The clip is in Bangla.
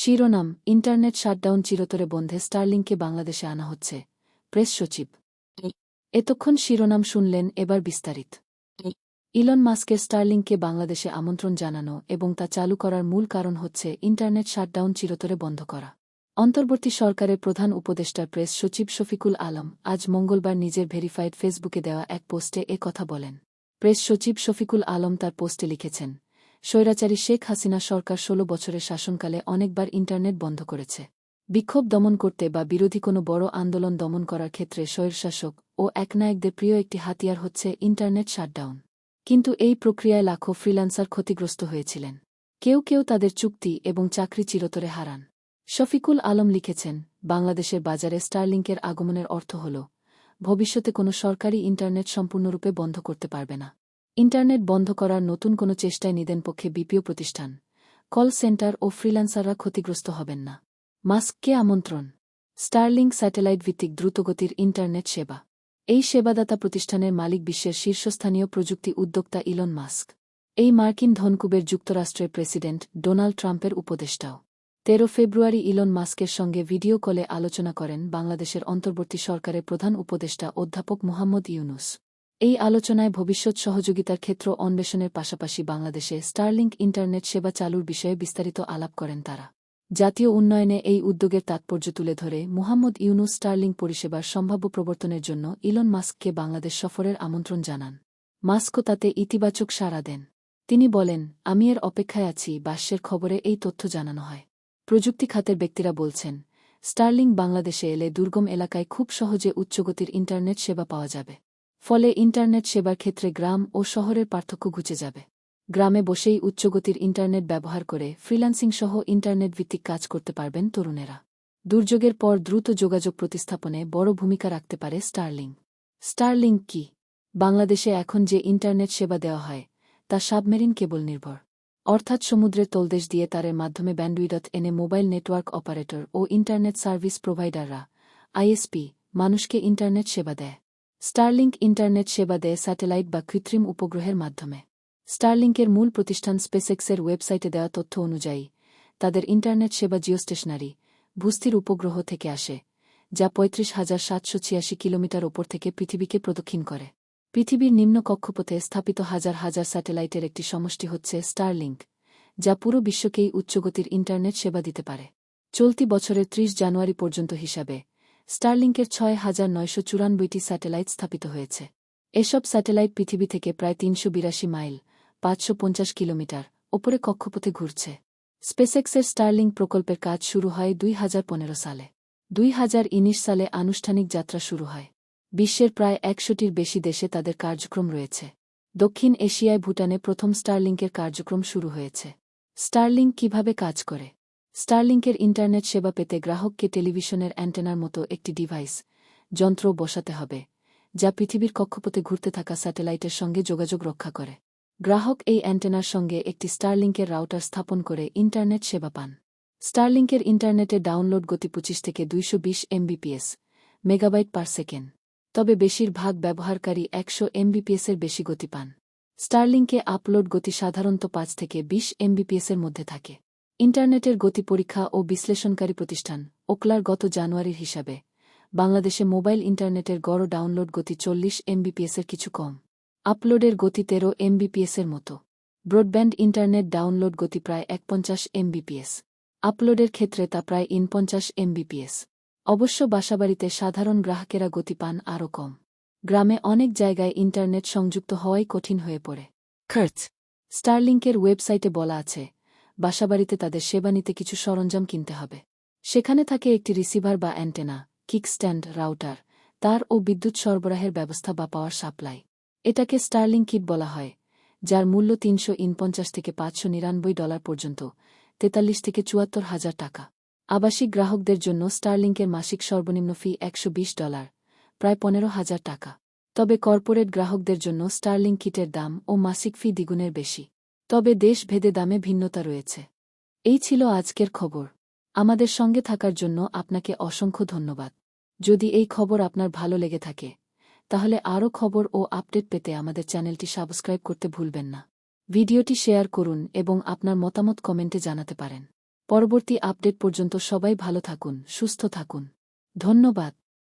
শিরোনাম, ইন্টারনেট শাটডাউন চিরতরে বন্ধে স্টারলিংকে বাংলাদেশে আনা হচ্ছে। প্রেস সচিব। এতক্ষণ শিরোনাম শুনলেন এবার বিস্তারিত। ইলন মাস্কের স্টারলিংকে বাংলাদেশে আমন্ত্রণ জানানো এবং তা চালু করার মূল কারণ হচ্ছে ইন্টারনেট শাটডাউন চিরতরে বন্ধ করা। অন্তর্বর্তী সরকারের প্রধান উপদেষ্টার প্রেস সচিব শফিকুল আলম আজ মঙ্গলবার নিজের ভেরিফাইড ফেসবুকে দেওয়া এক পোস্টে এ কথা বলেন। প্রেস সচিব শফিকুল আলম তার পোস্টে লিখেছেন স্বৈরাচারী শেখ হাসিনা সরকার ষোলো বছরের শাসনকালে অনেকবার ইন্টারনেট বন্ধ করেছে। বিক্ষোভ দমন করতে বা বিরোধী কোনো বড় আন্দোলন দমন করার ক্ষেত্রে স্বৈরশাসক ও একনায়কদের প্রিয় একটি হাতিয়ার হচ্ছে ইন্টারনেট শাটডাউন। কিন্তু এই প্রক্রিয়ায় লাখো ফ্রিল্যান্সার ক্ষতিগ্রস্ত হয়েছিলেন। কেউ কেউ তাদের চুক্তি এবং চাকরি চিরতরে হারান। শফিকুল আলম লিখেছেন, বাংলাদেশের বাজারে স্টারলিংকের আগমনের অর্থ হল, ভবিষ্যতে কোনো সরকারি ইন্টারনেট সম্পূর্ণরূপে বন্ধ করতে পারবে না। ইন্টারনেট বন্ধ করার নতুন কোনো চেষ্টায় নিদেন পক্ষে বিপিও প্রতিষ্ঠান। কল সেন্টার ও ফ্রিল্যান্সাররা ক্ষতিগ্রস্ত হবেন না। মাস্ককে আমন্ত্রণ। স্টারলিং স্যাটেলাইট ভিত্তিক দ্রুতগতির ইন্টারনেট সেবা। এই সেবাদাতা প্রতিষ্ঠানের মালিক বিশ্বের শীর্ষস্থানীয় প্রযুক্তি উদ্যোক্তা ইলন মাস্ক। এই মার্কিন ধনকুবের যুক্তরাষ্ট্রের প্রেসিডেন্ট ডোনাল্ড ট্রাম্পের উপদেষ্টাও। তেরো ফেব্রুয়ারি ইলন মাস্কের সঙ্গে ভিডিও কলে আলোচনা করেন বাংলাদেশের অন্তর্বর্তী সরকারের প্রধান উপদেষ্টা অধ্যাপক মুহাম্মদ ইউনুস। এই আলোচনায় ভবিষ্যৎ সহযোগিতার ক্ষেত্র অন্বেষণের পাশাপাশি বাংলাদেশে স্টারলিংক ইন্টারনেট সেবা চালুর বিষয়ে বিস্তারিত আলাপ করেন তারা। জাতীয় উন্নয়নে এই উদ্যোগের তাৎপর্য তুলে ধরে মুহাম্মদ ইউনুস স্টারলিং পরিষেবার সম্ভাব্য প্রবর্তনের জন্য ইলন মাস্ককে বাংলাদেশ সফরের আমন্ত্রণ জানান। মাস্কও তাতে ইতিবাচক সাড়া দেন। তিনি বলেন, আমি এর অপেক্ষায় আছি বাস্যের খবরে এই তথ্য জানানো হয়। প্রযুক্তি খাতের ব্যক্তিরা বলছেন স্টারলিং বাংলাদেশে এলে দুর্গম এলাকায় খুব সহজে উচ্চগতির ইন্টারনেট সেবা পাওয়া যাবে। ফলে ইন্টারনেট সেবার ক্ষেত্রে গ্রাম ও শহরের পার্থক্য ঘুচে যাবে। গ্রামে বসেই উচ্চগতির ইন্টারনেট ব্যবহার করে ফ্রিল্যান্সিং সহ ইন্টারনেট ভিত্তিক কাজ করতে পারবেন তরুণেরা। দুর্যোগের পর দ্রুত যোগাযোগ প্রতিস্থাপনে বড় ভূমিকা রাখতে পারে স্টারলিং স্টারলিং কি? বাংলাদেশে এখন যে ইন্টারনেট সেবা দেওয়া হয়, তা সাবমেরিন কেবল নির্ভর। অর্থাৎ সমুদ্রের তলদেশ দিয়ে তারের মাধ্যমে ব্যান্ডউইডত এনে মোবাইল নেটওয়ার্ক অপারেটর ও ইন্টারনেট সার্ভিস প্রোভাইডাররা, আইএসপি, মানুষকে ইন্টারনেট সেবা দেয়। স্টারলিংক ইন্টারনেট সেবা দেয় স্যাটেলাইট বা কৃত্রিম উপগ্রহের মাধ্যমে। স্টারলিংকের মূল প্রতিষ্ঠান স্পেসেক্সের ওয়েবসাইটে দেওয়া তথ্য অনুযায়ী, তাদের ইন্টারনেট সেবা জিওস্টেশনারি ভূস্থির উপগ্রহ থেকে আসে, যা পঁয়ত্রিশ হাজার সাতশো ছিয়াশি কিলোমিটার ওপর থেকে পৃথিবীকে প্রদক্ষিণ করে। পৃথিবীর নিম্ন কক্ষপথে স্থাপিত হাজার হাজার স্যাটেলাইটের একটি সমষ্টি হচ্ছে স্টারলিংক যা পুরো বিশ্বকেই উচ্চগতির ইন্টারনেট সেবা দিতে পারে। চলতি বছরের ত্রিশ জানুয়ারি পর্যন্ত হিসাবে স্টারলিংকের ছয় হাজার নয়শো চুরানব্বইটি স্যাটেলাইট স্থাপিত হয়েছে। এসব স্যাটেলাইট পৃথিবী থেকে প্রায় তিনশো বিরাশি মাইল, পাঁচশো পঞ্চাশ কিলোমিটার ওপরে কক্ষপথে ঘুরছে। স্পেসেক্সের স্টারলিং প্রকল্পের কাজ শুরু হয় দুই হাজার পনেরো সালে। দুই সালে আনুষ্ঠানিক যাত্রা শুরু হয়। বিশ্বের প্রায় একশোটির বেশি দেশে তাদের কার্যক্রম রয়েছে। দক্ষিণ এশিয়ায় ভুটানে প্রথম স্টারলিংকের কার্যক্রম শুরু হয়েছে। স্টারলিং কীভাবে কাজ করে? স্টারলিংকের ইন্টারনেট সেবা পেতে গ্রাহককে টেলিভিশনের অ্যান্টেনার মতো একটি ডিভাইস, যন্ত্র বসাতে হবে, যা পৃথিবীর কক্ষপথে ঘুরতে থাকা স্যাটেলাইটের সঙ্গে যোগাযোগ রক্ষা করে। গ্রাহক এই অ্যান্টেনার সঙ্গে একটি স্টারলিংকের রাউটার স্থাপন করে ইন্টারনেট সেবা পান। স্টারলিংকের ইন্টারনেটে ডাউনলোড গতি পঁচিশ থেকে দুইশো বিশ এমবিপিএস, মেগাবাইট পার সেকেন্ড। তবে বেশিরভাগ ব্যবহারকারী একশো এমবিপিএসের বেশি গতি পান। স্টারলিংকে আপলোড গতি সাধারণত পাঁচ থেকে বিশ এমবিপিএসের মধ্যে থাকে। ইন্টারনেটের গতি পরীক্ষা ও বিশ্লেষণকারী প্রতিষ্ঠান, ওকলার গত জানুয়ারির হিসাবে। বাংলাদেশে মোবাইল ইন্টারনেটের গড় ডাউনলোড গতি চল্লিশ এমবিপিএসের কিছু কম। আপলোডের গতি তেরো এমবিপিএসের মতো। ব্রডব্যান্ড ইন্টারনেট ডাউনলোড গতি প্রায় এক পঞ্চাশ এমবিপিএস আপলোডের ক্ষেত্রে তা প্রায় ইনপঞ্চাশ এমবিপিএস অবশ্য বাসাবাড়িতে সাধারণ গ্রাহকেরা গতি পান আরও কম। গ্রামে অনেক জায়গায় ইন্টারনেট সংযুক্ত হওয়াই কঠিন হয়ে পড়ে। খার্চ। স্টারলিংকের ওয়েবসাইটে বলা আছে বাসাবাড়িতে তাদের সেবা নিতে কিছু সরঞ্জাম কিনতে হবে। সেখানে থাকে একটি রিসিভার বা অ্যান্টেনা, কিকস্ট্যান্ড রাউটার, তার ও বিদ্যুৎ সরবরাহের ব্যবস্থা বা পাওয়ার সাপ্লাই। এটাকে স্টার্লিং কিট বলা হয়, যার মূল্য তিনশো ইনপঞ্চাশ থেকে পাঁচশো নিরানব্বই ডলার পর্যন্ত, তেতাল্লিশ থেকে চুয়াত্তর হাজার টাকা। আবাসিক গ্রাহকদের জন্য স্টারলিংকের মাসিক সর্বনিম্ন ফি একশো বিশ ডলার, প্রায় পনেরো হাজার টাকা। তবে কর্পোরেট গ্রাহকদের জন্য স্টারলিং কিটের দাম ও মাসিক ফি দ্বিগুণের বেশি। তবে দেশ ভেদে দামে ভিন্নতা রয়েছে। এই ছিল আজকের খবর। আমাদের সঙ্গে থাকার জন্য আপনাকে অসংখ্য ধন্যবাদ। যদি এই খবর আপনার ভালো লেগে থাকে, তাহলে আরও খবর ও আপডেট পেতে আমাদের চ্যানেলটি সাবস্ক্রাইব করতে ভুলবেন না। ভিডিওটি শেয়ার করুন এবং আপনার মতামত কমেন্টে জানাতে পারেন। পরবর্তী আপডেট পর্যন্ত সবাই ভালো থাকুন, সুস্থ থাকুন। ধন্যবাদ।